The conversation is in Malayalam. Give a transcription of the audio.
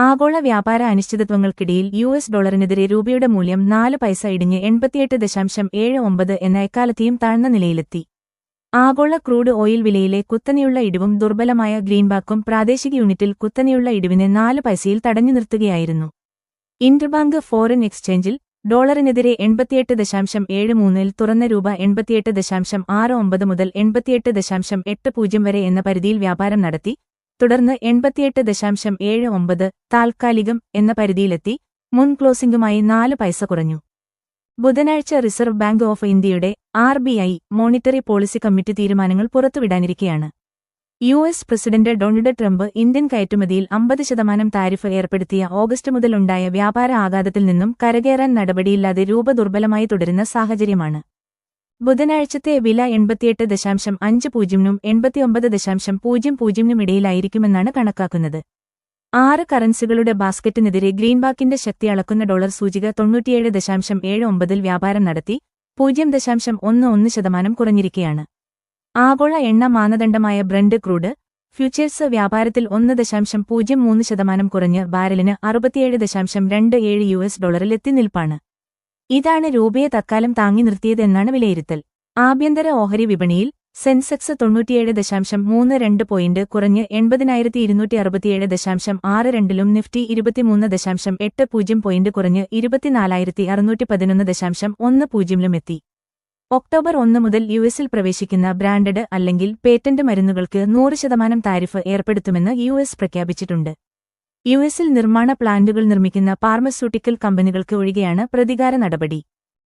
ആഗോള വ്യാപാര അനിശ്ചിതത്വങ്ങൾക്കിടയിൽ യു എസ് ഡോളറിനെതിരെ രൂപയുടെ മൂല്യം നാല് പൈസ ഇടിഞ്ഞ് എൺപത്തിയെട്ട് ദശാംശം ഏഴ് ഒമ്പത് എന്ന എക്കാലത്തെയും താഴ്ന്ന നിലയിലെത്തി. ആഗോള ക്രൂഡ് ഓയിൽ വിലയിലെ കുത്തനെയുള്ള ഇടിവും ദുർബലമായ ഗ്രീൻബാക്കും പ്രാദേശിക യൂണിറ്റിൽ കുത്തനെയുള്ള ഇടിവിനെ നാല് പൈസയിൽ തടഞ്ഞു നിർത്തുകയായിരുന്നു. ഇന്റർബാങ്ക് ഫോറിൻ എക്സ്ചേഞ്ചിൽ ഡോളറിനെതിരെ എൺപത്തിയെട്ട് ദശാംശം ഏഴ് മൂന്നിൽ തുറന്ന രൂപ എൺപത്തിയെട്ട് ദശാംശം ആറ് ഒമ്പത് മുതൽ എൺപത്തിയെട്ട് ദശാംശം എട്ട് പൂജ്യം വരെ എന്ന പരിധിയിൽ വ്യാപാരം നടത്തി തുടർന്ന് എൺപത്തിയെട്ട് ദശാംശം ഏഴ് ഒമ്പത് താൽക്കാലികം എന്ന പരിധിയിലെത്തി മുൻ ക്ലോസിംഗുമായി നാല് പൈസ കുറഞ്ഞു. ബുധനാഴ്ച റിസർവ് ബാങ്ക് ഓഫ് ഇന്ത്യയുടെ R B I monetary policy committee തീരുമാനങ്ങൾ പുറത്തുവിടാനിരിക്കെയാണ്. U S president Donald Trump Indian കയറ്റുമതിയിൽ അമ്പത് ശതമാനം താരിഫ് ഏർപ്പെടുത്തിയ ഓഗസ്റ്റ് മുതലുണ്ടായ വ്യാപാര ആഘാതത്തിൽ നിന്നും കരകയറാൻ നടപടിയില്ലാതെ രൂപ ദുർബലമായി തുടരുന്ന സാഹചര്യമാണ്. ബുധനാഴ്ചത്തെ വില എൺപത്തിയെട്ട് ദശാംശം അഞ്ച് പൂജ്യമിനും എൺപത്തിയൊമ്പത് ദശാംശം പൂജ്യം പൂജ്യമിനും ഇടയിലായിരിക്കുമെന്നാണ് കണക്കാക്കുന്നത്. ആറ് കറൻസികളുടെ ബാസ്ക്കറ്റിനെതിരെ ഗ്രീൻബാക്കിന്റെ ശക്തി അളക്കുന്ന ഡോളർ സൂചിക തൊണ്ണൂറ്റിയേഴ് ദശാംശം ഏഴ് ഒമ്പതിൽ വ്യാപാരം നടത്തി പൂജ്യം ദശാംശം ഒന്ന് ഒന്ന് ശതമാനം കുറഞ്ഞിരിക്കുകയാണ് ആഗോള എണ്ണ മാനദണ്ഡമായ ബ്രണ്ട് ക്രൂഡ് ഫ്യൂച്ചേഴ്സ് വ്യാപാരത്തിൽ ഒന്ന് ദശാംശം പൂജ്യം മൂന്ന് ശതമാനം കുറഞ്ഞ് ബാരലിന് അറുപത്തിയേഴ് ദശാംശം രണ്ട് ഏഴ് യു എസ് ഡോളറിൽ എത്തിനിൽപ്പാണ് ഇതാണ് രൂപയെ തക്കാലം താങ്ങി നിർത്തിയതെന്നാണ് വിലയിരുത്തൽ. ആഭ്യന്തര ഓഹരി വിപണിയിൽ സെൻസെക്സ് തൊണ്ണൂറ്റിയേഴ് ദശാംശം മൂന്ന് രണ്ട് പോയിന്റ് കുറഞ്ഞ് എൺപതിനായിരത്തി ഇരുന്നൂറ്റി അറുപത്തിയേഴ് ദശാംശം ആറ് രണ്ടിലും നിഫ്റ്റി ഇരുപത്തിമൂന്ന് ദശാംശം എട്ട് പൂജ്യം പോയിന്റ് കുറഞ്ഞ് ഇരുപത്തിനാലായിരത്തി അറുന്നൂറ്റി പതിനൊന്ന് ദശാംശം ഒന്ന് പൂജ്യമിലും എത്തി. ഒക്ടോബർ ഒന്ന് മുതൽ യുഎസിൽ പ്രവേശിക്കുന്ന ബ്രാൻഡഡ് അല്ലെങ്കിൽ പേറ്റന്റ് മരുന്നുകൾക്ക് നൂറ് ശതമാനം താരിഫ് ഏർപ്പെടുത്തുമെന്ന് യു എസ് പ്രഖ്യാപിച്ചിട്ടുണ്ട്. യുഎസിൽ നിർമ്മാണ പ്ലാന്റുകൾ നിർമ്മിക്കുന്ന ഫാർമസ്യൂട്ടിക്കൽ കമ്പനികൾക്ക് ഒഴികെയാണ് പ്രതികാര നടപടി.